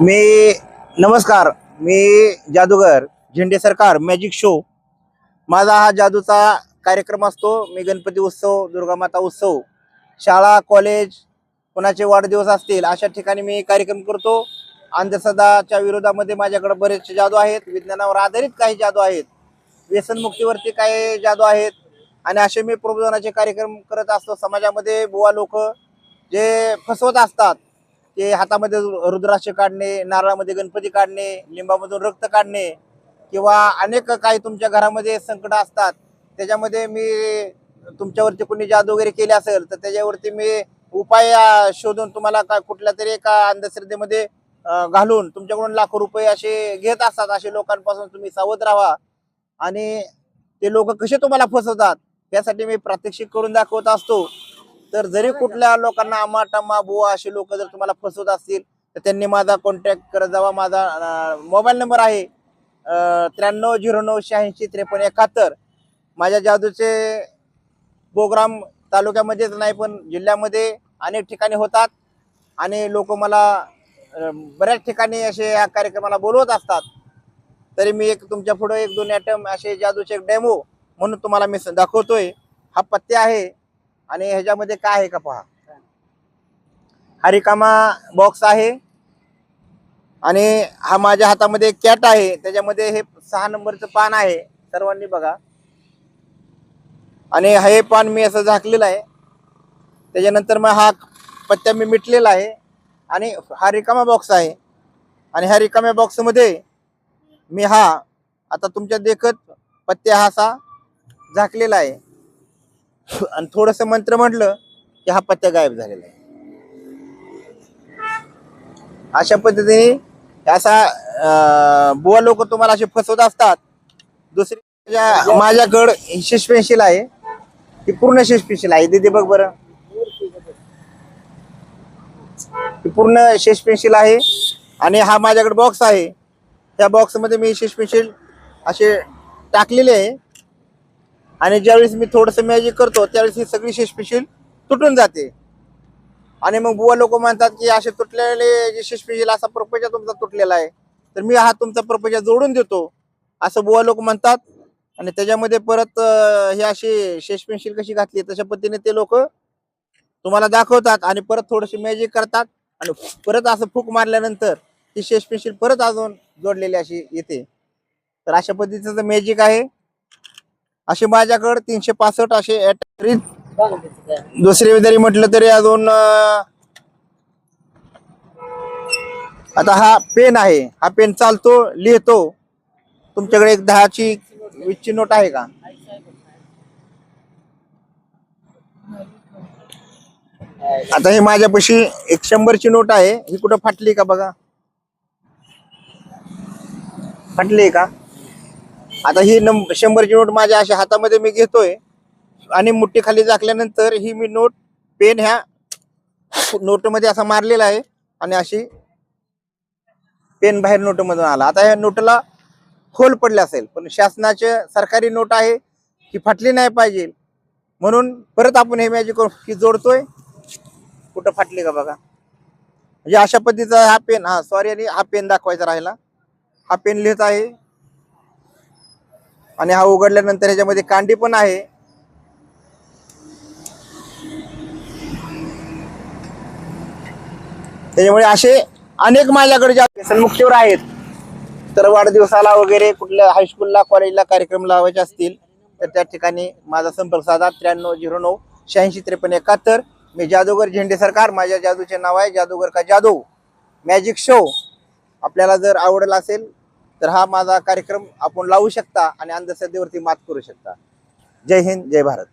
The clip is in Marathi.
मी नमस्कार मी जादूगर झेंडे सरकार मॅजिक शो माझा हा जादूचा कार्यक्रम असतो मी गणपती उत्सव दुर्गामाता उत्सव. शाळा कॉलेज कोणाचे वाढदिवस असतील अशा ठिकाणी मी कार्यक्रम करतो. अंधश्रद्धाच्या विरोधामध्ये माझ्याकडे बरेचसे जादू आहेत विज्ञानावर आधारित काही जादू आहेत. व्यसनमुक्तीवरती काही जादू आहेत. आणि असे मी प्रबोधनाचे कार्यक्रम करत असतो. समाजामध्ये बुवा लोक जे फसवत असतात ते हातामध्ये रुद्राक्ष काढणे नारळामध्ये गणपती काढणे लिंबामधून रक्त काढणे किंवा अनेक काही तुमच्या घरामध्ये संकट असतात त्याच्यामध्ये मी तुमच्यावरती कोणी जादू वगैरे केली असेल तर त्याच्यावरती मी उपाय शोधून तुम्हाला काय कुठल्या तरी एका अंधश्रद्धेमध्ये घालून तुमच्याकडून लाखो रुपये असे घेत असतात असे लोकांपासून तुम्ही सावध राहा. आणि ते लोक कसे तुम्हाला फसवतात यासाठी मी प्रात्यक्षिक करून दाखवत असतो. तर जरी कुठल्या लोकांना आम्हा टम्मा बुवा असे लोक जर तुम्हाला फसवत असतील तर त्यांनी माझा कॉन्टॅक्ट करत जावा. माझा मोबाईल नंबर आहे त्र्याण्णव झिरो नऊ शहाऐंशी त्रेपन्न एकाहत्तर. माझ्या जादूचे प्रोग्राम तालुक्यामध्येच नाही पण जिल्ह्यामध्ये अनेक ठिकाणी होतात. आणि लोक मला बऱ्याच ठिकाणी असे या कार्यक्रमाला बोलवत असतात. तरी मी एक तुमच्यापुढे एक दोन ॲटम असे जादूचे डेमो म्हणून तुम्हाला मी दाखवतोय. हा पत्ते आहे. आणि ह्याच्यामध्ये काय आहे का पहा? हा रिकामा बॉक्स आहे. आणि हा माझ्या हातामध्ये एक कॅट आहे. त्याच्यामध्ये हे सहा नंबरचं पान आहे. सर्वांनी बघा. आणि हे पान मी असं झाकलेलं आहे. त्याच्यानंतर मग हा पत्त्या मी मिटलेला आहे. आणि हा रिकामा बॉक्स आहे. आणि ह्या रिकाम्या बॉक्समध्ये मी हा आता तुमच्या देखत पत्त्या हा असा झाकलेला आहे. आणि थोडस मंत्र म्हटलं की हा पत्ता गायब झालेला आहे. अशा पद्धतीने असा बुवा लोक तुम्हाला असे फसवत असतात. दुसरी माझ्या- माझ्याकडं आहे. ती पूर्ण शिश आहे. दिदी बघ बरं. पूर्ण शेष पेन्सिल आहे. आणि हा माझ्याकडे बॉक्स आहे. त्या बॉक्समध्ये मी शेष पेन्सिल असे टाकलेले आहे. आणि ज्यावेळेस मी थोडंसं मॅजिक करतो त्यावेळेस ही सगळी शेष तुटून जाते. आणि मग बुवा लोक म्हणतात की असे तुटलेले जे शेष असा प्रपंच तुमचा तुटलेला आहे. तर मी हा तुमचा प्रपंच जोडून देतो असं बुवा लोक म्हणतात. आणि त्याच्यामध्ये परत हे अशी शेष पेन्सिल कशी घातली तशा पद्धतीने ते लोक तुम्हाला दाखवतात आणि परत थोडीशी मॅजिक करतात. आणि परत असं फूक मारल्यानंतर ती शेष परत अजून जोडलेली अशी येते. तर अशा पद्धतीचं मॅजिक आहे. असे माझ्याकडे तीनशे पासष्ट असे दुसरे जरी म्हटलं तरी अजून आता हा पेन आहे. हा पेन चालतो लिहितो. तुमच्याकडे एक दहाची वीसची नोट आहे का? आता हे माझ्यापाशी एक शंभरची नोट आहे. ही कुठं फाटली का बघा? फाटली का? आता ही नंब शंभरची नोट माझ्या अशा हातामध्ये मी घेतोय. आणि मुठ्ठी खाली झाकल्यानंतर ही मी नोट पेन ह्या नोटमध्ये असा मारलेला आहे. आणि अशी पेन बाहेर नोटमधून आला. आता ह्या नोटला खोल पडले असेल पण शासनाचे सरकारी नोट आहे ही फाटली नाही पाहिजे. म्हणून परत आपण हे मॅजिक करून ही जोडतोय. कुठं फाटली का बघा. म्हणजे अशा पद्धतीचा हा पेन हा सॉरी आणि हा पेन दाखवायचा राहिला. हा पेन लिहित आहे. आणि हा उघडल्यानंतर ह्याच्यामध्ये कांडी पण आहे. त्याच्यामुळे असे अनेक माझ्याकडे ज्या व्यसनमुक्तीवर आहेत तर वाढदिवसाला वगैरे कुठल्या हायस्कूलला कॉलेजला कार्यक्रम लावायचे असतील तर त्या ठिकाणी माझा संपर्क साधा त्र्याण्णव झिरो नऊ शहाऐंशी त्रेपन्न एकाहत्तर. मी जादूगर झेंडे सरकार माझ्या जादूचे नाव आहे जादूगर का जादू. मॅजिक शो आपल्याला जर आवडला असेल तर हा माझा कार्यक्रम आपण लावू शकता आणि अंधश्रद्धेवरती मात करू शकता. जय हिंद जय भारत.